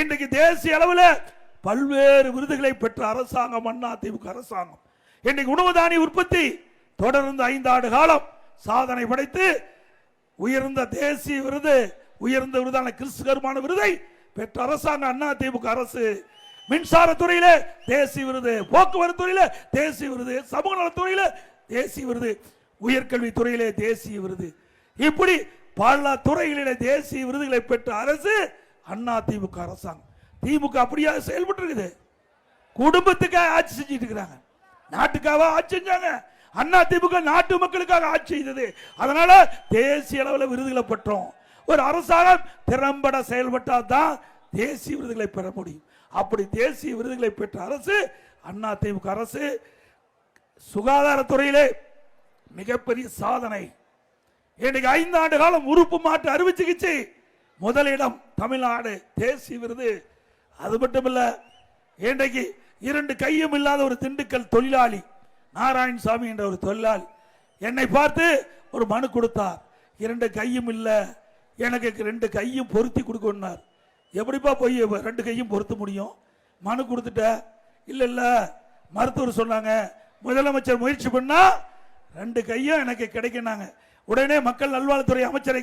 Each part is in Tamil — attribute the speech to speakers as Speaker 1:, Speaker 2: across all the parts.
Speaker 1: இன்றைக்கு தேசிய அளவில் பல்வேறு விருதுகளை பெற்ற அரசாங்கம் அண்ணா திமுக அரசாங்கம். இன்னைக்கு உணவு தானிய உற்பத்தி தொடர்ந்து ஐந்து ஆண்டு காலம் சாதனை படைத்து உயர்ந்த தேசிய விருது உயர்ந்த விருதான கிறிஸ்துகரமான விருதை பெற்ற அரசாங்கம் அண்ணா திமுக அரசு. மின்சாரத்துறையில தேசிய விருது போக்குவரத்து துறையில தேசிய விருது சமூக நலத்துறையில தேசிய விருது உயர்கல்வி துறையிலே தேசிய விருது. இப்படி பல துறைகளிலே தேசிய விருதுகளை பெற்ற அரசு அண்ணா திமுக அரசாங்கம். திமுக அப்படியா செயல்பட்டு இருக்குது குடும்பத்துக்காக ஆட்சி செஞ்சுட்டு இருக்கிறாங்க. நாட்டுக்காக ஆட்சி செஞ்சாங்க. அண்ணா திமுக நாட்டு மக்களுக்காக ஆட்சி செய்தது. அதனால தேசிய அளவில் விருதுகளை பெற்றோம். ஒரு அரசாங்கம் திறம்பட செயல்பட்டால் தான் தேசிய விருதுகளை பெற முடியும். அப்படி தேசிய விருதுகளை பெற்ற அரசு அண்ணா திமுக அரசு சுகாதாரத்துறையிலே மிகப்பெரிய சாதனை. இன்னைக்கு ஐந்தாண்டு காலம் உறுப்பு மாற்று அறுவை சிகிச்சை முதலிடம் தமிழ்நாடு தேசிய விருது. அது மட்டும் இல்ல இன்றைக்கு இரண்டு கையும் இல்லாத ஒரு திண்டுக்கல் தொழிலாளி நாராயணசாமி என்ற ஒரு தொழிலாளி என்னை பார்த்து ஒரு மனு கொடுத்தார். இரண்டு கையும் இல்லை எனக்கு ரெண்டு கையும் பொருத்தி கொடுக்கணும்னார். எப்படிப்பா போய் ரெண்டு கையும் பொருத்த முடியும்? மனு கொடுத்துட்ட இல்லை இல்லை. மருத்துவர் சொன்னாங்க முதலமைச்சர் முயற்சி பண்ணால் ரெண்டு கையும் எனக்கு கிடைக்கினாங்க உடனே மக்கள் நல்வாழ்வுத்துறை அமைச்சரை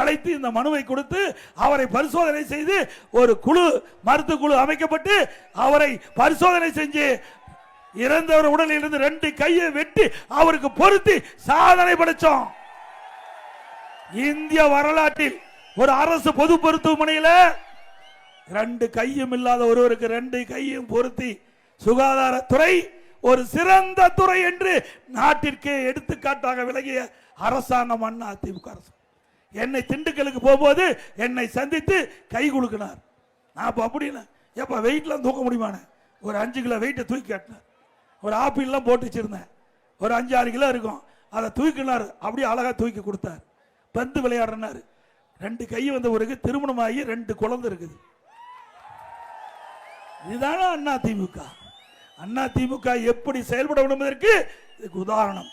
Speaker 1: அழைத்து இந்த மனுவை கொடுத்து அவரை பரிசோதனை செய்து ஒரு குழு மருத்துவ குழு அமைக்கப்பட்டு அவரை பரிசோதனை செஞ்சு இறந்தவர் உடலில் இருந்து ரெண்டு கையை வெட்டி அவருக்கு பொருத்தி சாதனை படைச்சோம். இந்திய வரலாற்றில் ஒரு அரசு பொது மருத்துவமனையில் ரெண்டு கையும் இல்லாத ஒருவருக்கு ரெண்டு கையும் பொருத்தி சுகாதாரத்துறை ஒரு சிறந்த துறை என்று நாட்டிற்கே எடுத்துக்காட்டாக விலகிய அரசாங்கம் அண்ணா திமுக அரசு. என்னை திண்டுக்கலுக்கு போகும்போது என்னை சந்தித்து கை குலுக்கினார். நான் அப்ப அப்படின்னு எப்போ வெயிட்லாம் தூக்க முடியுமானே? ஒரு அஞ்சு கிலோ வெயிட்டை தூக்கி காட்டினார். ஒரு ஆப்பிள்லாம் போட்டு வச்சிருந்தேன். ஒரு அஞ்சு ஆறு கிலோ இருக்கும். அதை தூக்கினார். அப்படியே அழகாக தூக்கி கொடுத்தார். பந்து விளையாடுறனாரு ரெண்டு கை வந்த பிறகு திருமணமாகி ரெண்டு குழந்தை இருக்குது. இதுதானே அண்ணா திமுக? அண்ணா திமுக எப்படி செயல்பட வேண்டும் என்பதற்கு இதுக்கு உதாரணம்.